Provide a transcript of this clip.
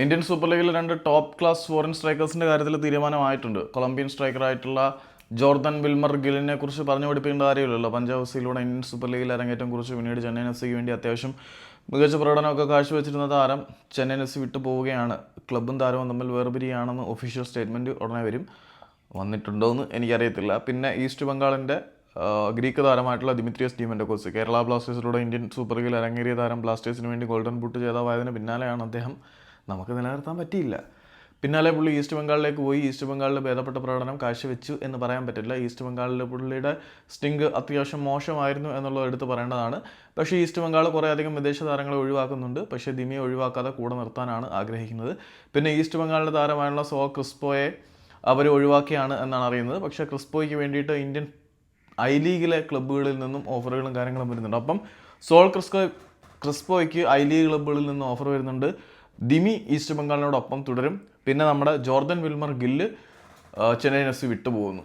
Indian super ലീഗിൽ രണ്ട് top class foreign സ്ട്രൈക്കേഴ്സിന്റെ കാര്യത്തിൽ തീരുമാനമായിട്ടുണ്ട്. കൊളംബിയൻ സ്ട്രൈക്കറായിട്ടുള്ള ജോർദൻ വിൽമർ ഗിലിനെ കുറിച്ച് പറഞ്ഞു പഠിപ്പിക്കേണ്ട കാര്യമില്ലല്ലോ. പഞ്ചാബ് സിയിലൂടെ ഇന്ത്യൻ സൂപ്പർ ലീഗിൽ അരങ്ങേറ്റം കുറിച്ച് പിന്നീട് ചെന്നൈയിൻ എഫ് സിക്ക് വേണ്ടി അത്യാവശ്യം മികച്ച പ്രകടനമൊക്കെ കാഴ്ചവെച്ചിരുന്ന താരം ചെന്നൈയിൻ എഫ് സി വിട്ടു പോവുകയാണ്. ക്ലബ്ബും താരവും തമ്മിൽ വേർപിരിയാണെന്ന് ഒഫീഷ്യൽ സ്റ്റേറ്റ്മെന്റ് ഉടനെ വരും. വന്നിട്ടുണ്ടോ എന്ന് എനിക്കറിയത്തില്ല. പിന്നെ ഈസ്റ്റ് ബംഗാളിന്റെ ഗ്രീക്ക് താരമായിട്ടുള്ള ദിമിത്രിയസ് ഡീമൻഡോക്കോസ് കേരള ബ്ലാസ്റ്റേഴ്സിലൂടെ ഇന്ത്യൻ സൂപ്പർ ലീഗിൽ അരങ്ങേറിയ താരം ബ്ലാസ്റ്റേഴ്സിന് വേണ്ടി ഗോൾഡൻ ബൂട്ട് ജേതാവായതിന് പിന്നാലെയാണ് അദ്ദേഹം നമുക്ക് നിലനിർത്താൻ പറ്റിയില്ല. പിന്നാലെ പുള്ളി ഈസ്റ്റ് ബംഗാളിലേക്ക് പോയി. ഈസ്റ്റ് ബംഗാളിൽ ഭേദപ്പെട്ട പ്രകടനം കാഴ്ചവെച്ചു എന്ന് പറയാൻ പറ്റില്ല. ഈസ്റ്റ് ബംഗാളിലെ പുള്ളിയുടെ സ്റ്റിങ്ക് അത്യാവശ്യം മോശമായിരുന്നു എന്നുള്ളത് എടുത്ത് പറയേണ്ടതാണ്. പക്ഷേ ഈസ്റ്റ് ബംഗാൾ കുറേയധികം വിദേശ താരങ്ങളെ ഒഴിവാക്കുന്നുണ്ട്. പക്ഷേ ദിമിയെ ഒഴിവാക്കാതെ കൂടെ നിർത്താനാണ് ആഗ്രഹിക്കുന്നത്. പിന്നെ ഈസ്റ്റ് ബംഗാളിലെ താരമായുള്ള സോ ക്രിസ്പോയെ അവർ ഒഴിവാക്കിയാണ് എന്നാണ് അറിയുന്നത്. പക്ഷേ ക്രിസ്പോയ്ക്ക് വേണ്ടിയിട്ട് ഇന്ത്യൻ ഐ ലീഗിലെ ക്ലബ്ബുകളിൽ നിന്നും ഓഫറുകളും കാര്യങ്ങളും വരുന്നുണ്ട്. അപ്പം സോൾ ക്രിസ്കോ ക്രിസ്പോയ്ക്ക് ഐ ലീഗ് ക്ലബ്ബുകളിൽ നിന്നും ഓഫർ വരുന്നുണ്ട്. ദിമി ഈസ്റ്റ് ബംഗാളിനോടൊപ്പം തുടരും. പിന്നെ നമ്മുടെ Jordan Wilmar Gil Chennai F C വിട്ടുപോകുന്നു.